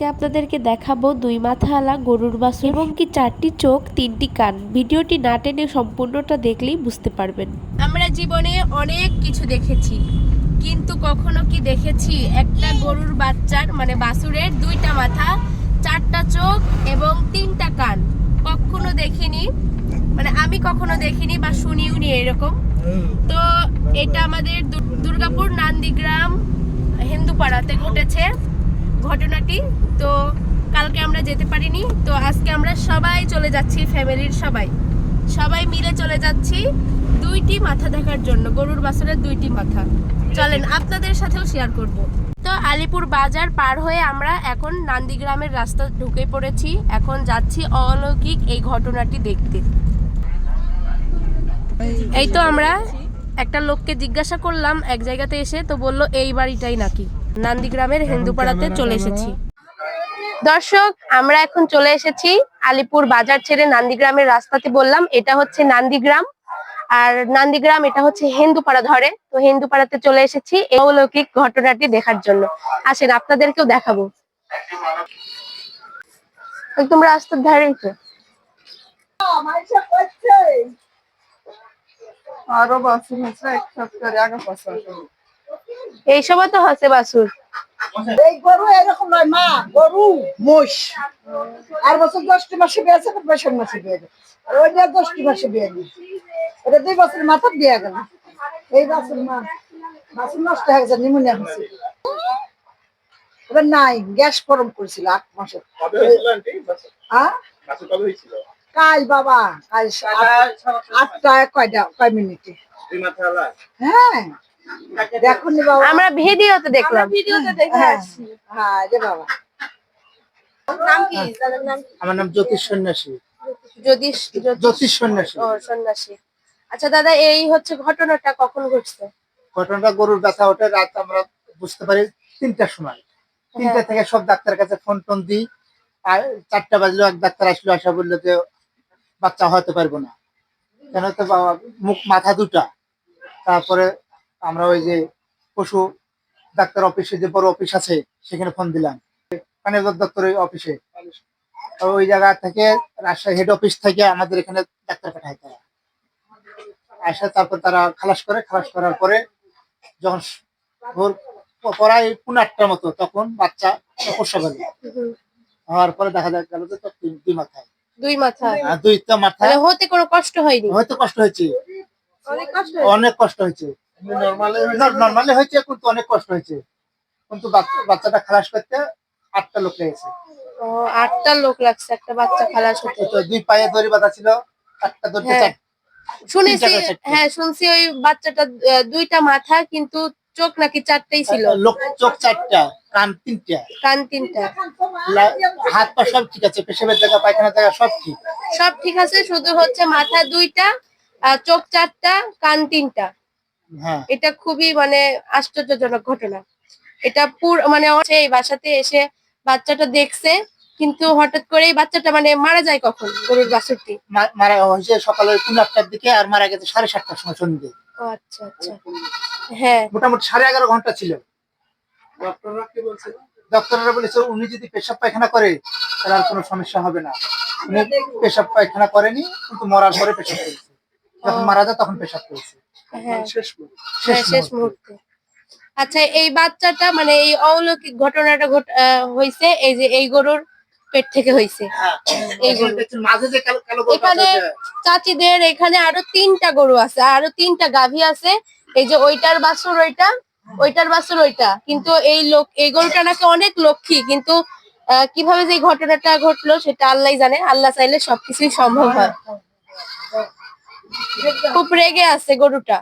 আজকে আপনাদেরকে দেখাবো দুই মাথাওয়ালা গরুর বাছুর এবং কি চারটি চোখ তিনটি কান। ভিডিওটি না টেনে সম্পূর্ণটা দেখলেই বুঝতে পারবেন। আমরা জীবনে অনেক কিছু দেখেছি কিন্তু কখনো কি দেখেছি একটা গরুর বাচ্চার মানে বাসুরের দুইটা মাথা চারটা চোখ এবং তিনটা কান? কখনো দেখিনি মানে আমি কখনো দেখিনি বা শুনিও নি এরকম। তো এটা আমাদের দুর্গাপুর নান্দিগ্রাম হিন্দুপাড়াতে ঘটেছে। ঘটনাটি। তো কালকে আমরা যেতে পারিনি, তো আজকে আমরা সবাই চলে যাচ্ছি, ফ্যামিলির সবাই। সবাই মিলে চলে যাচ্ছি দুইটি মাথা দেখার জন্য, গরুর বাছুরের দুইটি মাথা। চলেন আপনাদের সাথেও শেয়ার করব। তো আলিপুর বাজার পার হয়ে আমরা এখন নান্দিগ্রামের রাস্তা ঢুকে পড়েছি। এখন যাচ্ছি অলৌকিক এই ঘটনাটি দেখতে। এই তো আমরা একটা লোককে জিজ্ঞাসা করলাম, এক জায়গাতে এসে তো বলল, এই বাড়িটাই নাকি? নান্দিগ্রামের হিন্দুপাড়াতে চলে এসেছি। দর্শক আমরা এখন চলে এসেছি আলিপুর বাজার ছেড়ে নান্দিগ্রামের রাস্তাতে বললাম এটা হচ্ছে নান্দিগ্রাম। আর নান্দিগ্রাম এটা হচ্ছে হিন্দুপাড়া ধরে। তো হিন্দুপাড়াতে চলে এসেছি অলৌকিক ঘটনাটি দেখার জন্য। আসেন আপনাদেরকেও দেখাবো। একদম রাস্তার ধারেই তো। আরও বাসুর হচ্ছে এক সপ্তাহের আগে বছর এইসবও তো হসে বাসুর এই গরু এরকম নয় মা গরু মোষ। আর বছর দশটি মাসে বিয়ে আছে বৈশাখ মাসে বিয়ে আর ওইটা দশটি মাসে বিয়ে গেছে দুই বছর মাথা বিয়ে গেল। এই বাছুর মা বাছুর নষ্ট হয়ে গেছে নিমোনিয়া হয়েছে। ওটা নাই গ্যাস ফরম করেছিল আট মাসে কাল বাবা কাল আট- আটটা কয়টা কয় মিনিটে? হ্যাঁ। আমরা ভিডিওতে দেখলাম। হ্যাঁ। হ্যাঁ বাবা। আমার নাম জ্যোতিষ সন্ন্যাসী। জ্যোতিষ সন্ন্যাসী। ও সন্ন্যাসী। আচ্ছা দাদা এই হচ্ছে ঘটনাটা কখন ঘটছে? ঘটনাটা গরুর ব্যথা ওঠে রাত আমরা বুঝতে পারি তিনটার সময়। তিনটা থেকে সব ডাক্তারের কাছে ফোন টোন দিই। আর চারটা বাজলো এক ডাক্তার আসলো আসা বলল যে বাচ্চা হতে পারব না। কেন তো বাবা মুখ মাথা দুটা। তারপরে আমরা ওই যে পশু ডাক্তার অফিসে যে বড় অফিস আছে সেখানে ফোন দিলাম। প্রাণী দপ্তরের অফিসে। তো ওই জায়গা থেকে রাজশাহী হেড অফিস থেকে আমাদের এখানে ডাক্তার পাঠায় তারা। আসে তারপর তারা খালাস করে খালাস করার পরে যখন ভোর প্রায় পনেরো আটটার মতো তখন বাচ্চা প্রসব হলো হওয়ার পরে দেখা যায় গেল যে দুই মাথায়। দুই মাথা আর দুইটা মাথায়। তাহলে হতে কোনো কষ্ট হয়নি? হয়তো কষ্ট হয়েছে। অনেক কষ্ট হয়েছে। নর্মালি হয়েছে কিন্তু অনেক কষ্ট হয়েছে। কিন্তু বাচ্চা- বাচ্চাটা খালাস করতে আটটা লোক লেগেছে। ও আটটা লোক লাগছে একটা বাচ্চা খালাস হতে। তো দুই পায়ে দড়ি বাঁধা ছিল একটা দড়িতে হ্যাঁ। শুনেছি হ্যাঁ শুনছি ওই বাচ্চাটা দুইটা মাথা কিন্তু চোখ নাকি চারটেই ছিল। লোক চোখ চারটা কান তিনটা। কান তিনটা। হাত পা সব ঠিক আছে পেশাবের জায়গা পায়খানার জায়গা সব ঠিক। সব ঠিক আছে শুধু হচ্ছে মাথা দুইটা চোখ চারটা কান তিনটা। এটা খুবই মানে আশ্চর্যজনক ঘটনা। এটা পুর মানে সেই বাসাতে এসে বাচ্চাটা দেখছে কিন্তু হঠাৎ করেই বাচ্চাটা মানে মারা যায় কখন গরুর বাছুরটি? মারা হয়েছে সকালে আটটার দিকে আর মারা গেছে সাড়ে সাতটার সময় সন্ধ্যে। আচ্ছা আচ্ছা। হ্যাঁ। মোটামুটি সাড়ে এগারো ঘণ্টা ছিল। ডক্টররা কি বলছে ডক্টররা বলেছে উনি যদি পেশাব পায়খানা করে তাহলে আর কোনো সমস্যা হবে না। উনি পেশাব পায়খানা করেনি কিন্তু মরার পরে পেশাব করেছে। যখন মারা যায় তখন পেশাব করেছে। হ্যাঁ। শেষ মুহূর্তে। হ্যাঁ, শেষ মুহূর্তে। আচ্ছা এই বাচ্চাটা মানে এই অলৌকিক ঘটনাটা ঘট- আহ, হয়েছে এই যে এই গরুর পেট থেকে হয়েছে হ্যাঁ এখানে দেখছেন মাঝে যে কালো কালো গোলটা এখানে আছে, চাচিদের এখানে আরও তিনটা গরু আছে আরও তিনটা গাভী আছে। এই যে ওইটার বাছুর ওইটা ওইটার বাছুর ওইটা। কিন্তু এই লোক এই গরুটা নাকি অনেক লক্ষ্মী কিন্তু আহ, কীভাবে যে ঘটনাটা ঘটলো সেটা আল্লাহ জানে। আল্লাহ চাইলে সবকিছুই সম্ভব হয়। খুব রেগে আছে গরুটা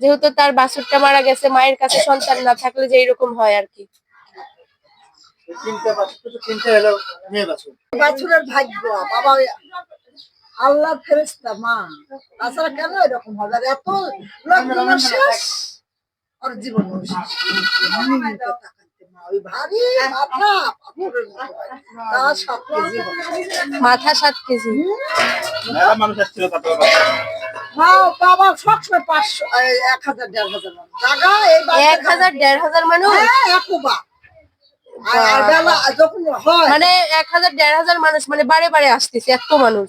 যেহেতু তার বাছুরটা মারা গেছে মায়ের কাছে সন্তান না থাকলে যে এরকম হয় আর কি তিনটে বাছুর তো তিনটে হলো মেয়ে বাছুর বাছুরের ভাগ্য বাবা আল্লাহ ফেরেস্তা মা তাছাড়া কেন এরকম হবে এত লোক শেষ আর জীবন শেষ। মাথা হয়। সাত কেজি বাবা সবসময় পাঁচশো এক হাজার দেড় হাজার। এক হাজার দেড় হাজার হ্যাঁ একবা হয় মানে এক হাজার দেড় হাজার মানুষ মানে বারে বারে আসতেছে এত মানুষ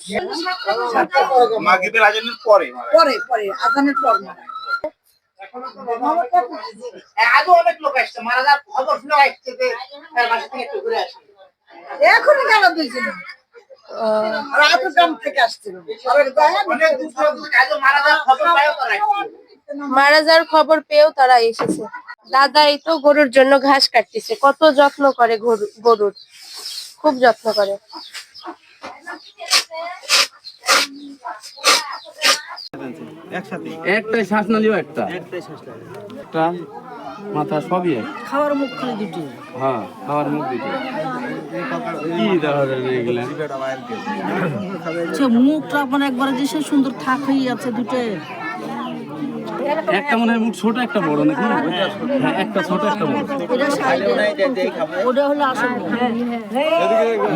পরে পরে পরে আজানের পর আগে অনেক লোক আসছে মারা যাওয়ার খবর শুনে আসছে যে তার বাসা থেকে একটু ঘুরে আসে। এখনই গেল দুইজন আর গ্রাম থেকে আসছিল। সবাই যায় না, অনেক দূর দূরান্ত থেকে আগে মারা যাওয়ার খবর পায়ও তারা এসেছে। দাদা এই তো গরুর জন্য ঘাস কাটতেছে কত যত্ন করে গরু- গরুর। খুব যত্ন করে। একসাথে একটাই শ্বাস না লিও একটা একটা মাথা সবই এক খাওয়ার মুখ খালি দুটি হ্যাঁ খাওয়ার মুখ দিতে কি না এগুলা সে মুখটা মানে একবারে যে সে সুন্দর থাক হয়ে আছে দুটো একটা মনে হয় মুখ ছোট একটা বড় নাকি হ্যাঁ একটা ছোট একটা বড় ওটা হলো আসল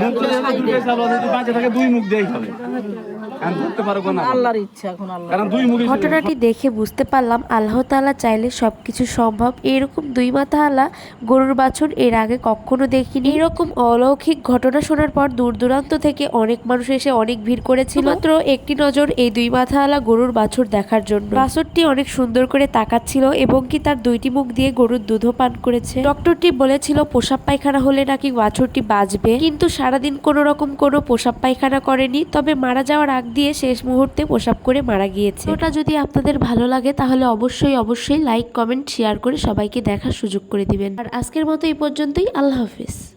মুখ বাঁচে থাকে দুই মুখ দিয়েই খাবে কারণ ধরতে পারব না। আল্লাহর ইচ্ছা এখন আল্লাহ কারণ দুই মুখই ঘটনাটি দেখে বুঝতে পারলাম আল্লাহ তাআলা চাইলে সবকিছু সম্ভব। এরকম দুই মাথা আলা গরুর বাছুর এর আগে কখনো দেখিনি। এরকম অলৌকিক ঘটনা শোনার পর দূর দূরান্ত থেকে অনেক মানুষ এসে অনেক ভিড় করেছিল। মাত্র একটি নজর এই দুই মাথা আলা গরুর বাছুর দেখার জন্য। বাছুরটি অনেক সুন্দর করে তাকাচ্ছিল এবং কি তার দুইটি মুখ দিয়ে গরুর দুধও পান করেছে। ডক্টরটি বলেছিল পোশাক পায়খানা হলে নাকি বাছুরটি বাঁচবে। কিন্তু সারাদিন কোনো রকম কোনো পোশাক পায়খানা করেনি তবে মারা যাওয়ার আগ দিয়ে শেষ মুহূর্তে পোশাক করে মারা গিয়েছে। ওটা যদি আপনাদের ভালো লাগে, তাহলে অবশ্যই অবশ্যই লাইক, কমেন্ট, শেয়ার করে সবাইকে দেখার সুযোগ করে দিবেন। আর আজকের মতো এই পর্যন্তই। আল্লাহ হাফিজ।